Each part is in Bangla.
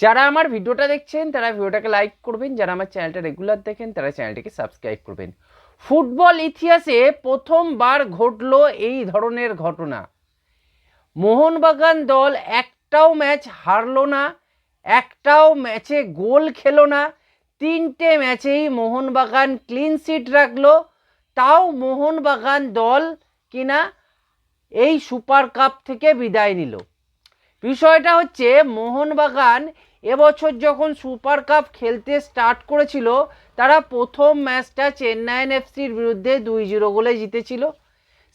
যারা আমার ভিডিওটা দেখছেন, তারা ভিডিওটাকে লাইক করবেন। যারা আমার চ্যানেলটা রেগুলার দেখেন, তারা চ্যানেলটিকে সাবস্ক্রাইব করবেন। ফুটবল ইতিহাসে প্রথমবার ঘটলো এই ধরনের ঘটনা। মোহনবাগান দল একটাও ম্যাচ হারলো না, একটাও ম্যাচে গোল খেলো না। তিনটে ম্যাচেই মোহনবাগান ক্লিন সিট রাখল। তাও মোহনবাগান দল কিনা এই সুপার কাপ থেকে বিদায় নিল। বিষয়টা হচ্ছে মোহনবাগান এবছর যখন সুপার কাপ খেলতে স্টার্ট করেছিল, তারা প্রথম ম্যাচটা চেন্নাইন এফসির বিরুদ্ধে দুই জিরো গোলে জিতেছিল।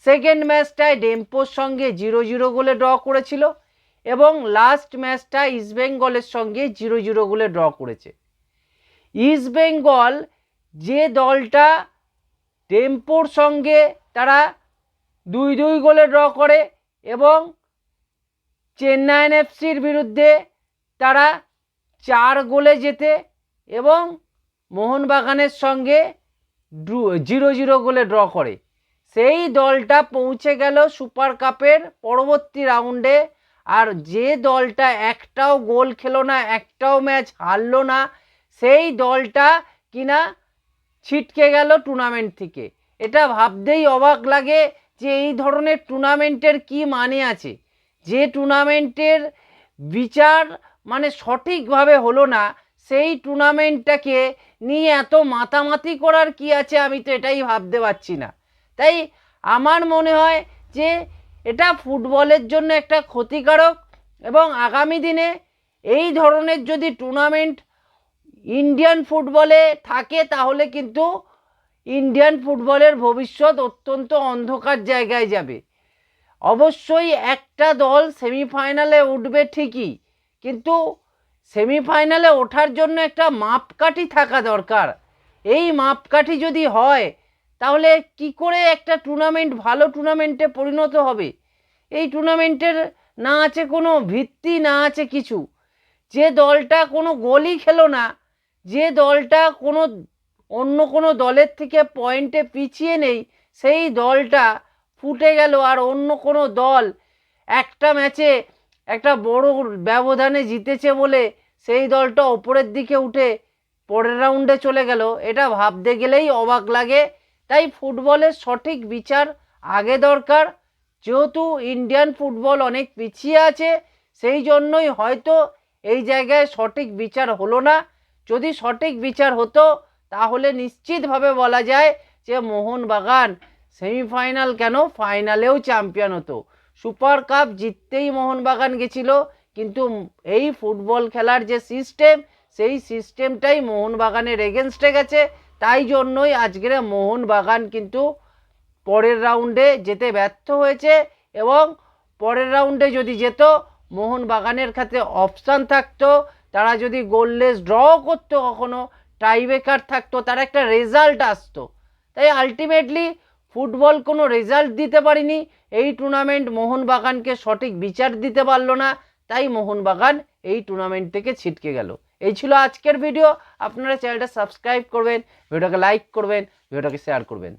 সেকেন্ড ম্যাচটায় ডেম্পোর সঙ্গে জিরো জিরো গোলে ড্র করেছিল এবং লাস্ট ম্যাচটা ইস্টবেঙ্গলের সঙ্গে জিরো জিরো গোলে ড্র করেছে। ইস্টবেঙ্গল যে দলটা ডেম্পোর সঙ্গে তারা দুই দুই গোলে ড্র করে এবং চেন্নাইন এফসির বিরুদ্ধে তারা চার গোলে জেতে এবং মোহনবাগানের সঙ্গে ড্রু, জিরো জিরো গোলে ড্র করে। সেই দলটা পৌঁছে গেল সুপার কাপের পরবর্তী রাউন্ডে। আর যে দলটা একটাও গোল খেলো না, একটাও ম্যাচ হারলো না, সেই দলটা কিনা ছিটকে গেল টুর্নামেন্ট থেকে। এটা ভাবতেই অবাক লাগে যে এই ধরনের টুর্নামেন্টের কি মানে আছে। যে টুর্নামেন্টের বিচার মানে সঠিকভাবে হলো না, সেই টুর্নামেন্টটাকে নিয়ে এত মাতামাতি করার কি আছে আমি তো এটাই ভাবতে পারছি না। তাই আমার মনে হয় যে এটা ফুটবলের জন্য একটা ক্ষতিকারক এবং আগামী দিনে এই ধরনের যদি টুর্নামেন্ট ইন্ডিয়ান ফুটবলে থাকে তাহলে কিন্তু ইন্ডিয়ান ফুটবলের ভবিষ্যৎ অত্যন্ত অন্ধকার জায়গায় যাবে। অবশ্যই একটা দল সেমিফাইনালে উঠবে ঠিকই, কিন্তু সেমিফাইনালে ওঠার জন্য একটা মাপকাঠি থাকা দরকার। এই মাপকাঠি যদি হয়, তাহলে কি করে একটা টুর্নামেন্ট, ভালো টুর্নামেন্টে পরিণত হবে? এই টুর্নামেন্টের না আছে কোনো ভিত্তি, না আছে কিছু। যে দলটা কোনো গোলই খেলো না, যে দলটা কোনো অন্য কোনো দলের থেকে পয়েন্টে পিছিয়ে নেই, সেই দলটা ফুটে গেল আর অন্য কোনো দল। একটা ম্যাচে একটা বড় ব্যবধানে জিতেছে বলে সেই দলটা ওপরের দিকে উঠে পরের রাউন্ডে চলে গেল। এটা ভাবতে গেলেই অবাক লাগে। তাই ফুটবলের সঠিক বিচার আগে দরকার। যেহেতু ইন্ডিয়ান ফুটবল অনেক পিছিয়ে আছে, সেই জন্যই হয়তো এই জায়গায় সঠিক বিচার হলো না। যদি সঠিক বিচার হতো, তাহলে নিশ্চিতভাবে বলা যায় যে মোহনবাগান সেমিফাইনাল কেন? ফাইনালেও চ্যাম্পিয়ন হতো। সুপার কাপ জিততেই মোহনবাগান গেছিল, কিন্তু এই ফুটবল খেলার যে সিস্টেম, সেই সিস্টেমটাই মোহনবাগানের এগেনস্টে গেছে। তাই জন্যই আজকের মোহনবাগান কিন্তু পরের রাউন্ডে যেতে ব্যর্থ হয়েছে এবং পরের রাউন্ডে যদি যেত, মোহনবাগানের খাতে অপশান থাকতো। তারা যদি গোললেস ড্র করতো কখনো, টাইব্রেকার থাকতো, তার একটা রেজাল্ট আসতো। তাই আলটিমেটলি ফুটবল কোনো রেজাল্ট দিতে পারিনি। এই টুর্নামেন্ট মোহনবাগানকে সঠিক বিচার দিতে পারল না, তাই মোহনবাগান এই টুর্নামেন্ট থেকে ছিটকে গেল। এই ছিল আজকের ভিডিও। আপনারা চ্যানেলটা সাবস্ক্রাইব করবেন, ভিডিওটাকে লাইক করবেন, ভিডিওটাকে শেয়ার করবেন।